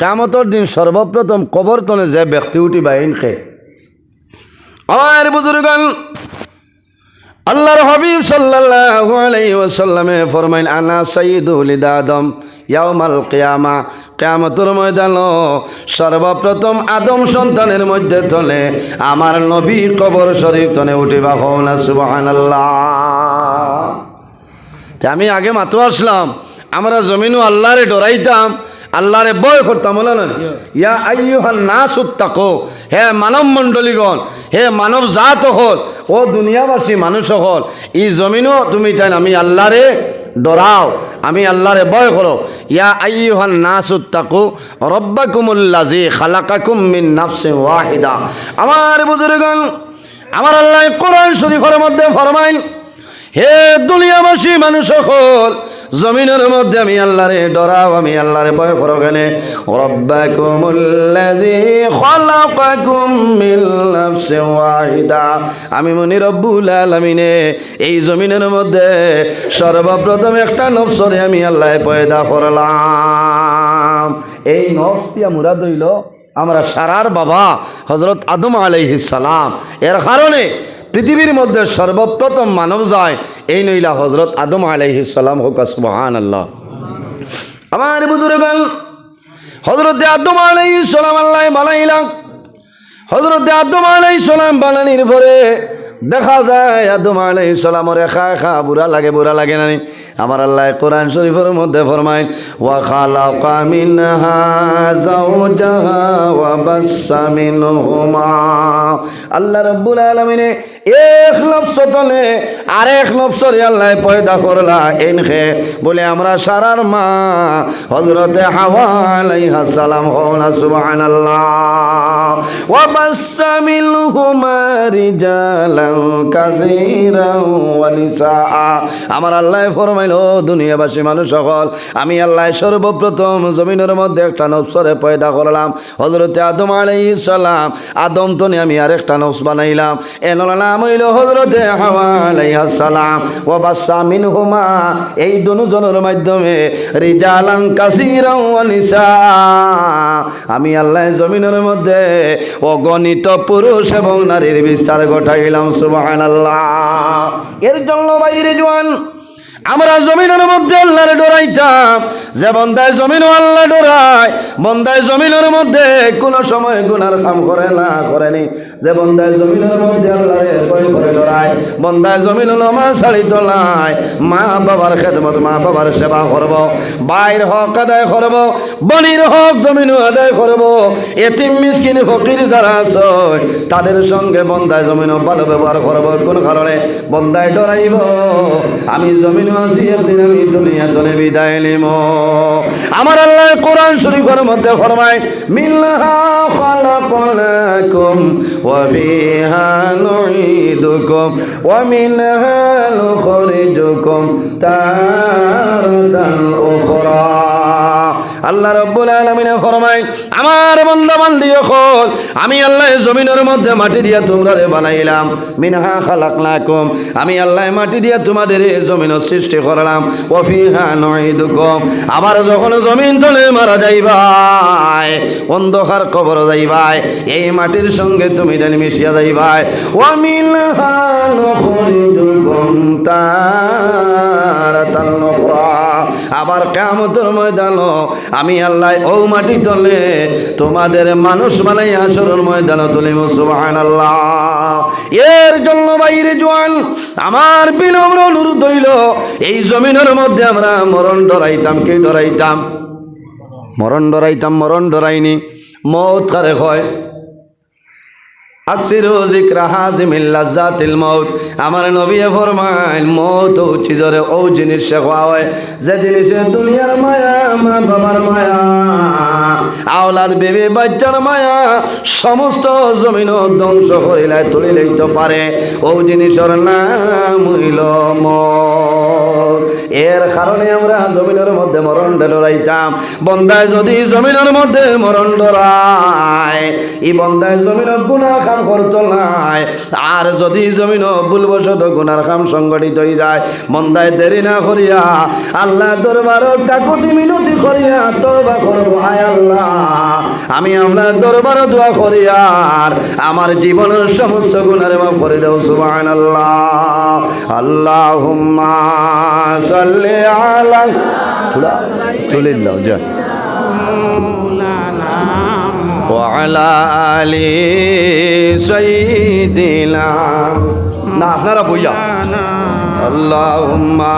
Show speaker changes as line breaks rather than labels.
কামতর দিন সর্বপ্রথম কবর তনে যে ব্যক্তি উঠিবা ইনকে। আমার বুজুর্গান আল্লাহর হাবিব সাল্লাল্লাহু আলাইহি ওয়াসাল্লামে ফরমাইন, আনা সাইয়্যিদুল আদম ইয়াউমাল কিয়ামা। কিয়ামতের ময়দান সর্বপ্রথম আদম সন্তানের মধ্যে তলে আমার নবী কবর শরীফ তনে উঠিবা হও না সুবহানাল্লাহ আমি আগে মাত্র আসলাম, আমরা জমিনও আল্লাহরে ডরাইতাম আল্লাহরে বয় করতাম না? ইয়া আইয়ুহান নাস উত্তাকো হে মানব মণ্ডলীগণ হে মানব জাত হল ও দুনিয়াবাসী মানুষ হল ই জমিনও তুমি তাই আমি আল্লাহরে ডরাও, আমি আল্লাহরে বয় করো। ইয়া আইয়ুহান নাস উত্তাকো রব্বাকুমুল্লাজি খালাকাকুম মিন নাফসিন ওয়াহিদা। আমার বুজুর্গণ, আমার আল্লাহ কোরআন শরীফের মধ্যে ফরমাইন হে দুনিয়াবাসী মানুষ সকল জমিনের মধ্যে আমি আল্লাহরে ডরাও, আমি আল্লাহরে ভয় করো কেনে? আমি মনি রব্বুল আলামিনে, এই জমিনের মধ্যে সর্বপ্রথম একটা নফসরে আমি আল্লাহ পয়দা করলাম। এই নফস দিয়া মুরাদ হইল আমরা সারার বাবা হজরত আদম আলাইহিস সালাম। এর কারণে পৃথিবীর মধ্যে সর্বপ্রথম মানব যায় এই নইলা হজরত আদম আলাইহি সালাম হোক সুবহান আল্লাহ আমার বুজুর্গ হজরত আদম আলাইহি সালাম আল্লাহ বানাইলাম হজরত আদম আলাইহি সালাম বানানির পরে দেখা যায় আদম আলাইহি সালামর একা একা বুড়া লাগে বুড়া লাগে না আমার আল্লাহ কোরআন শরীফের মধ্যে ফরমায়, ওয়া যাওজাহা ওয়া আল্লাহ রাব্বুল আলামিনে এক লফস তলে এক লফসরে আল্লাহ পয়দা করলা, এনখে বলে, আমরা সারার মা হযরতে হাওয়া আলাইহা সালাম হওনা সুবহানাল্লাহ। ওয়া আমার আল্লাহ ফরমাইলো, দুনিয়াবাসী মানুষ সকল, আমি আল্লাহ সর্বপ্রথম জমিনের মধ্যে একটা নফসরে পয়দা করলাম। হজরতে আদম আলাইহিস সালাম, আদম তো আমি আর আরেকটা নফস বানাইলাম। এর নাম হইল হজরতে হাওয়া সালাম ও বাচ্চা মিনহুমা, এই দুজনের মাধ্যমে রিজালান নিসা আমি আল্লাহ জমিনের মধ্যে অগণিত পুরুষ এবং নারীর বিস্তার ঘটাইলাম সুবাহ এর জন্য বাইরে জোয়ান আমরা জমিনের মধ্যে আল্লাহরে ডরাইতাম। যে বন্দায় জমিন আল্লাহ ডরায়, বন্দায় জমিনের মধ্যে কোনো সময় গুনার কাম করে না, করেনি। যে বন্দায় জমিনের মধ্যে আল্লাহরে ভয় করে ডরায়, বন্দায় জমিন মা ছাড়ি তোলায় মা বাবার খেদমত, মা বাবার সেবা করব, বাইর হক আদায় করব, বনির হক জমিন আদায় করব। এতিম, মিসকিন, ফকির যারা আছে, তাদের সঙ্গে বন্দায় জমিন ভালো ব্যবহার করব। কোন কারণে? বন্দায় ডরাইব। আমি জমিন আছি একদিন আমি দুনিয়া চলে বিদায় নিব আমার আল্লাহ কোরআন শরীফের মধ্যে ফরমায় মিল্লাহা খালাকনাকুম ওয়া ফিহা আল্লাহ রব্বুল আলামিনে ফরমায়, আমার বান্দা বান্দি হল আমি আল্লাহ জমিনের মধ্যে মাটি দিয়া তোমরা বানাইলাম, মিনহা খালাকনাকুম, আমি আল্লাহ মাটি দিয়া তোমাদের জমিন সৃষ্টি করলাম ওফিহা নুঈদুকুম। আবার যখন জমিন তলে মারা যাইবাই অন্ধকার কবর যাইবাই এই মাটির সঙ্গে তুমি জানি মিশিয়া যাইবাই ওয়া মিনহা নুখরিজুকুম তারাতান উখরা আবার কেমতের ময়দান আমি আল্লাহ ও মাটি তলে তোমাদের মানুষ বানাই আসরের ময়দান তুলিব সুবাহান আল্লাহ এর জন্য বাইরে জোয়ান, আমার বিনম্র অনুরোধ হইল, এই জমিনের মধ্যে আমরা মরণ ডরাইতাম, কে ডরাইতাম? মরণ ডরাইতাম, মরণ ডরাইনি। মৌত কারে হয়? আকসিরু যিকরা হাজিমিল লাজ্জাতিল মাউত। আমার নবী ফরমাইল মৌত উচি জরে ও জিনিস শেখা যে জিনিসে দুনিয়ার মায়া মা বাবার মায়া, আওলাদ বেবি বাচ্চার মায়া, সমস্ত জমিন ধ্বংস করিলাই তুলিলেই তো পারে। ও জিনিসের নাম হইল মৌত এর কারণে আমরা জমিনের মধ্যে মরণ ডরাইতাম বন্দায় যদি জমিনের মধ্যে মরণ ডরায় এই বন্দায় জমিনত গুণা কাম করতো নাই। আর যদি জমিন ভুলবশত গুনার কাম সংগঠিত হয়ে যায়, বন্দায় দেরি না করিয়া আল্লাহ দরবার কাকুতি মিনতি করিয়া তবা করব আয় আল্লাহ। আমি আপনার দরবার দোয়া করি আর আমার জীবনের সমস্ত গুণের মাফ করে দাও, সুবহানাল্লাহ। আল্লাহুম্মা সাল্লি আলা থোড়া চলে দাও যা। না আপনারা বইয়া। আল্লাহুম্মা